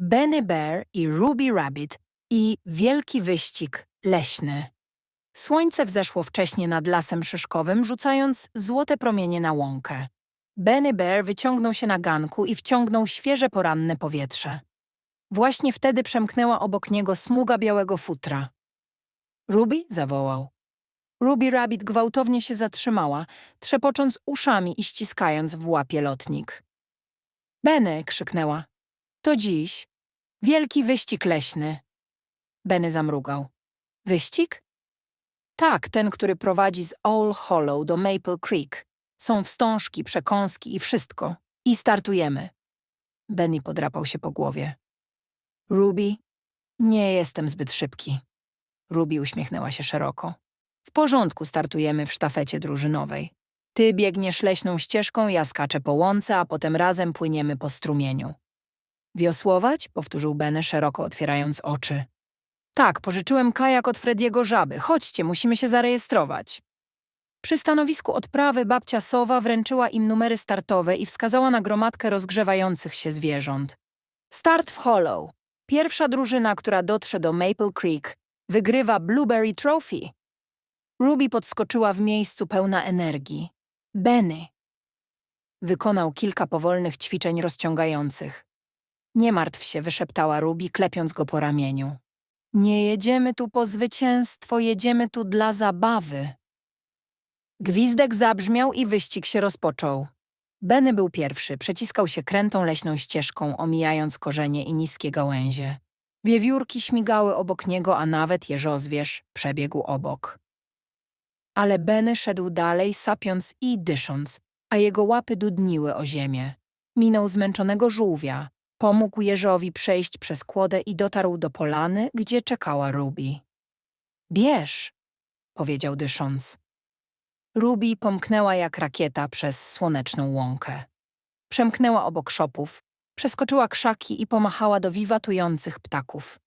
Benny Bear i Ruby Rabbit i wielki wyścig leśny. Słońce wzeszło wcześnie nad lasem szyszkowym, rzucając złote promienie na łąkę. Benny Bear wyciągnął się na ganku i wciągnął świeże poranne powietrze. Właśnie wtedy przemknęła obok niego smuga białego futra. Ruby zawołał. Ruby Rabbit gwałtownie się zatrzymała, trzepocząc uszami i ściskając w łapie lotnik. Benny krzyknęła. To dziś. Wielki wyścig leśny. Benny zamrugał. Wyścig? Tak, ten, który prowadzi z Owl Hollow do Maple Creek. Są wstążki, przekąski i wszystko. I startujemy. Benny podrapał się po głowie. Ruby, nie jestem zbyt szybki. Ruby uśmiechnęła się szeroko. W porządku startujemy w sztafecie drużynowej. Ty biegniesz leśną ścieżką, ja skaczę po łące, a potem razem płyniemy po strumieniu. Wiosłować? powtórzył Benny, szeroko otwierając oczy. Tak, pożyczyłem kajak od Frediego Żaby. Chodźcie, musimy się zarejestrować. Przy stanowisku odprawy babcia Sowa wręczyła im numery startowe i wskazała na gromadkę rozgrzewających się zwierząt. Start w Hollow. Pierwsza drużyna, która dotrze do Maple Creek, wygrywa Blueberry Trophy. Ruby podskoczyła w miejscu pełna energii. Benny. Wykonał kilka powolnych ćwiczeń rozciągających. Nie martw się, wyszeptała Ruby, klepiąc go po ramieniu. Nie jedziemy tu po zwycięstwo, jedziemy tu dla zabawy. Gwizdek zabrzmiał i wyścig się rozpoczął. Benny był pierwszy, przeciskał się krętą leśną ścieżką, omijając korzenie i niskie gałęzie. Wiewiórki śmigały obok niego, a nawet jeżozwierz przebiegł obok. Ale Benny szedł dalej, sapiąc i dysząc, a jego łapy dudniły o ziemię. Minął zmęczonego żółwia, pomógł jeżowi przejść przez kłodę i dotarł do polany, gdzie czekała Ruby. Bierz, powiedział dysząc. Ruby pomknęła jak rakieta przez słoneczną łąkę. Przemknęła obok szopów, przeskoczyła krzaki i pomachała do wiwatujących ptaków.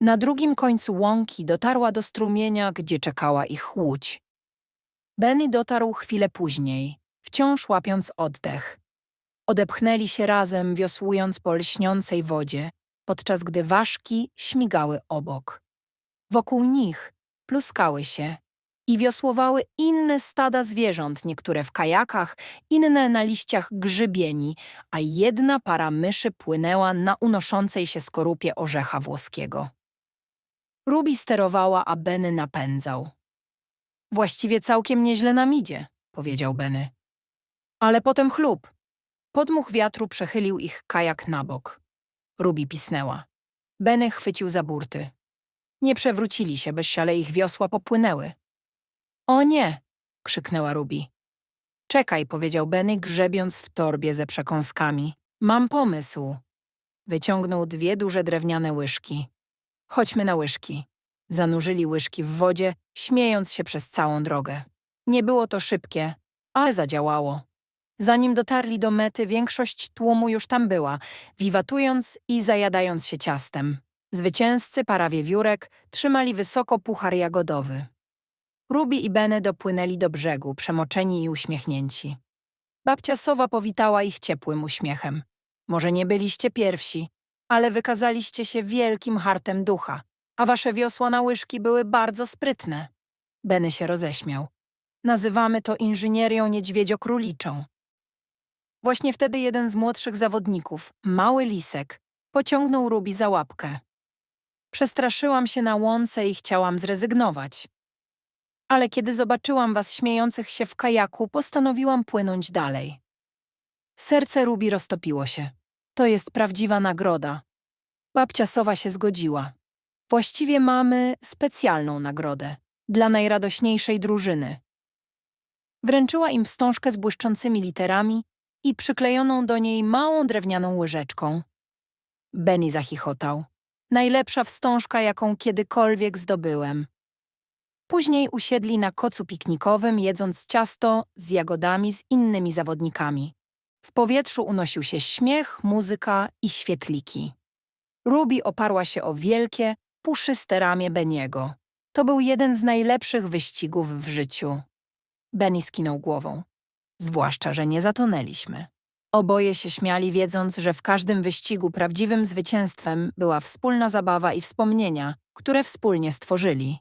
Na drugim końcu łąki dotarła do strumienia, gdzie czekała ich łódź. Benny dotarł chwilę później, wciąż łapiąc oddech. Odepchnęli się razem, wiosłując po lśniącej wodzie, podczas gdy ważki śmigały obok. Wokół nich pluskały się i wiosłowały inne stada zwierząt, niektóre w kajakach, inne na liściach grzybieni, a jedna para myszy płynęła na unoszącej się skorupie orzecha włoskiego. Ruby sterowała, a Benny napędzał. Właściwie całkiem nieźle nam idzie, powiedział Benny. Ale potem chlub. Podmuch wiatru przechylił ich kajak na bok. Ruby pisnęła. Benny chwycił za burty. Nie przewrócili się, bezsiale ich wiosła popłynęły. O nie! krzyknęła Ruby. Czekaj, powiedział Benny, grzebiąc w torbie ze przekąskami. Mam pomysł. Wyciągnął dwie duże drewniane łyżki. Chodźmy na łyżki. Zanurzyli łyżki w wodzie, śmiejąc się przez całą drogę. Nie było to szybkie, ale zadziałało. Zanim dotarli do mety, większość tłumu już tam była, wiwatując i zajadając się ciastem. Zwycięzcy, para wiewiórek, trzymali wysoko puchar jagodowy. Ruby i Benny dopłynęli do brzegu, przemoczeni i uśmiechnięci. Babcia Sowa powitała ich ciepłym uśmiechem. Może nie byliście pierwsi, ale wykazaliście się wielkim hartem ducha, a wasze wiosła na łyżki były bardzo sprytne. Benny się roześmiał. Nazywamy to inżynierią niedźwiedzio-króliczą. Właśnie wtedy jeden z młodszych zawodników, mały lisek, pociągnął Ruby za łapkę. Przestraszyłam się na łące i chciałam zrezygnować. Ale kiedy zobaczyłam was śmiejących się w kajaku, postanowiłam płynąć dalej. Serce Ruby roztopiło się. To jest prawdziwa nagroda. Babcia Sowa się zgodziła. Właściwie mamy specjalną nagrodę dla najradośniejszej drużyny. Wręczyła im wstążkę z błyszczącymi literami i przyklejoną do niej małą drewnianą łyżeczką. Benny zachichotał. Najlepsza wstążka, jaką kiedykolwiek zdobyłem. Później usiedli na kocu piknikowym, jedząc ciasto z jagodami z innymi zawodnikami. W powietrzu unosił się śmiech, muzyka i świetliki. Ruby oparła się o wielkie, puszyste ramię Beniego. To był jeden z najlepszych wyścigów w życiu. Benny skinął głową. Zwłaszcza, że nie zatonęliśmy. Oboje się śmiali, wiedząc, że w każdym wyścigu prawdziwym zwycięstwem była wspólna zabawa i wspomnienia, które wspólnie stworzyli.